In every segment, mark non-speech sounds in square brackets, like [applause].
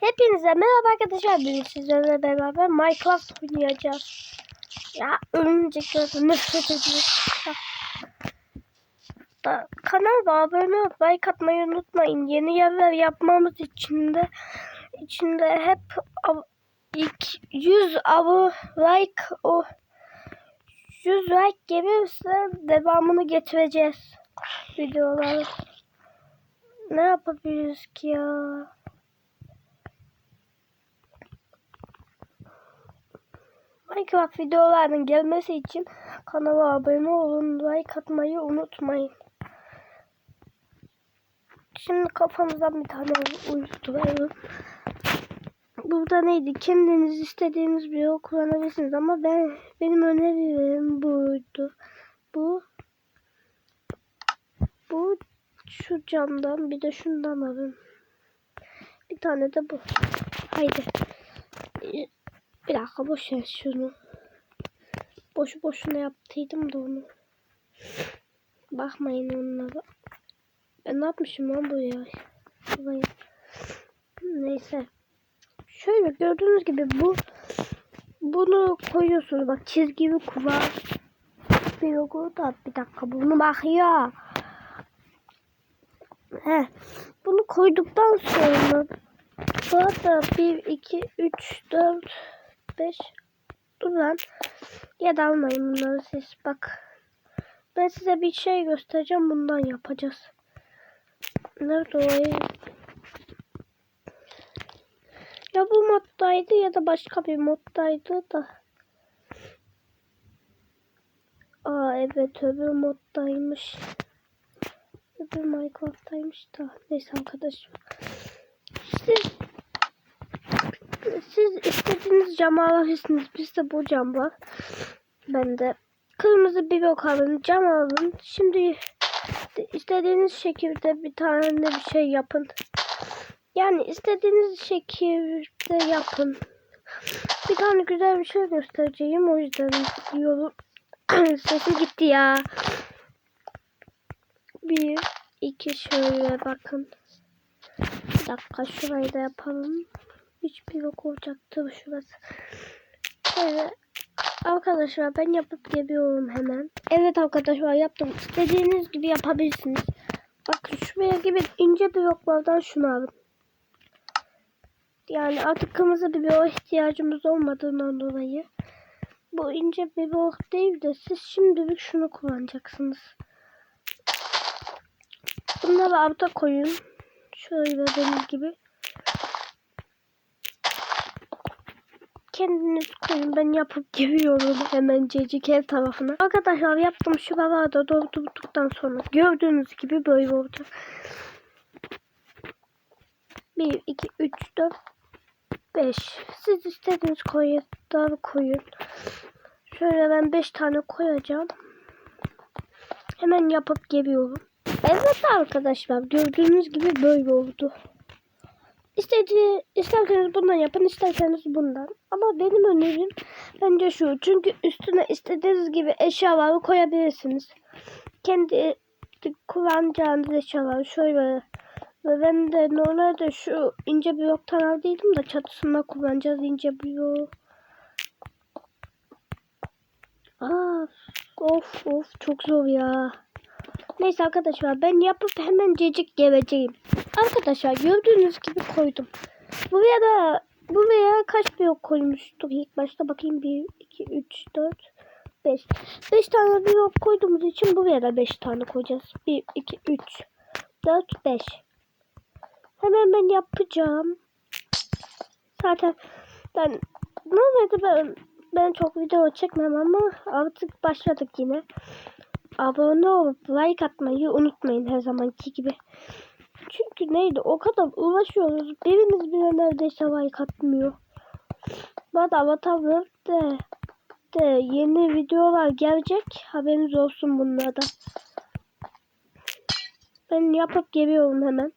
Hepinize merhaba arkadaşlar. Bugün sizlerle beraber Minecraft oynayacağız. Ya örümceklerden nefret ediyorum. Da, kanalıma abone olup like atmayı unutmayın. Yeni yerler yapmamız için de içinde hep av- ilk 100 abone like o 100 like gelirse devamını getireceğiz videoları. Ne yapabiliriz ki ya? Minecraft videolarının gelmesi için kanala abone olun, like atmayı unutmayın. Şimdi kafamızdan bir tane uyuşturalım. Burada neydi? Kendiniz istediğiniz bir yol kullanabilirsiniz ama ben benim önerilerim buydu. Bu bu şu camdan bir de şundan alın. Bir tane de bu. Haydi. Bir dakika boş ver şunu. Boşu boşuna yaptıydım da onu. Bakmayın onlara. Ben ne yapmışım lan buraya? Buraya. Neyse. Şöyle gördüğünüz gibi bu bunu koyuyorsunuz. Bak çizgili kuvar. Bir logo da bir dakika bunu bak ya. He. Bunu koyduktan sonra Burada 1, 2, 3, 4, 5 Dur lan. Ya da almayın bunları siz. Bak. Ben size bir şey göstereceğim. Bundan yapacağız. Nerede o? Ya bu moddaydı ya da başka bir moddaydı da. Aa evet öbür moddaymış. Öbür Minecraft'taymış da. Neyse arkadaşım. Siz, siz istediğiniz camı alabilirsiniz. Bizde bu cam var. Ben de kırmızı bir bok alın. Cam alın. Şimdi istediğiniz şekilde bir tane bir şey yapın. Yani istediğiniz şekilde yapın. Bir tane güzel bir şey göstereceğim. O yüzden diyorum. [clears throat] Sesim gitti ya. Bir, iki şöyle bakın. Bir dakika şurayı da yapalım. Hiçbir yok olacaktı şurası. Şöyle arkadaşlar ben yapıp geliyorum hemen. Evet arkadaşlar yaptım. İstediğiniz gibi yapabilirsiniz. Bakın şuraya gibi ince bloklardan şunu alın. Yani artık kırmızı bir blok ihtiyacımız olmadığından dolayı. Bu ince bir blok değil de siz şimdilik şunu kullanacaksınız. Bunları alta koyun. Şöyle benim gibi. Kendiniz koyun. Ben yapıp geliyorum hemen cecik ev tarafına. Arkadaşlar yaptım şu da doldurduktan sonra gördüğünüz gibi böyle olacak. 1, 2, 3, 4, 5. Siz istediğiniz koyunları koyun. Şöyle ben 5 tane koyacağım. Hemen yapıp geliyorum. Evet arkadaşlar gördüğünüz gibi böyle oldu. İstediği, isterseniz bundan yapın isterseniz bundan. Ama benim önerim bence şu. Çünkü üstüne istediğiniz gibi eşyaları koyabilirsiniz. Kendi kullanacağınız eşyaları şöyle ve ben de normalde şu ince bloktan aldıydım da çatısında kullanacağız ince blok. Aa, of of çok zor ya. Neyse arkadaşlar ben yapıp hemen cecik geleceğim. Arkadaşlar gördüğünüz gibi koydum. Buraya da buraya kaç blok koymuştuk ilk başta bakayım 1 2 3 4 5 5 tane blok koyduğumuz için buraya da 5 tane koyacağız. 1 2 3 4 5 Hemen ben yapacağım. Zaten ben normalde ben ben çok video çekmem ama artık başladık yine abone olup like atmayı unutmayın her zamanki gibi. Çünkü neydi o kadar uğraşıyoruz. Biriniz bile neredeyse like atmıyor. Bu arada Avatar World'de de yeni videolar gelecek. Haberiniz olsun bunlarda. Ben yapıp geliyorum hemen.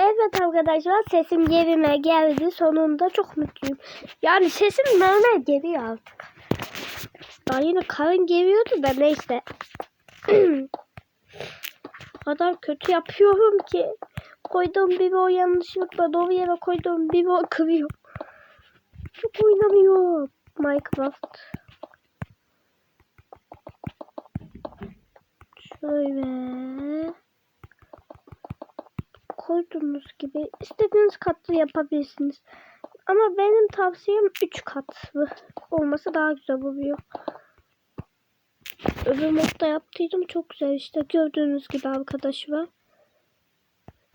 Evet arkadaşlar sesim yerine geldi. Sonunda çok mutluyum. Yani sesim normal geliyor artık. Daha yine karın geliyordu da neyse. [clears throat] o kadar kötü yapıyorum ki koyduğum bir o yanlışlıkla doğru yere koyduğum bir o kırıyor. Çok oynamıyor Minecraft. Şöyle koyduğunuz gibi istediğiniz katlı yapabilirsiniz. Ama benim tavsiyem 3 katlı olması daha güzel oluyor. Öbür modda yaptıydım çok güzel işte gördüğünüz gibi arkadaşlar.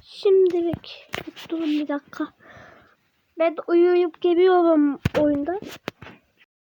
Şimdilik durun bir dakika. Ben uyuyup geliyorum oyunda.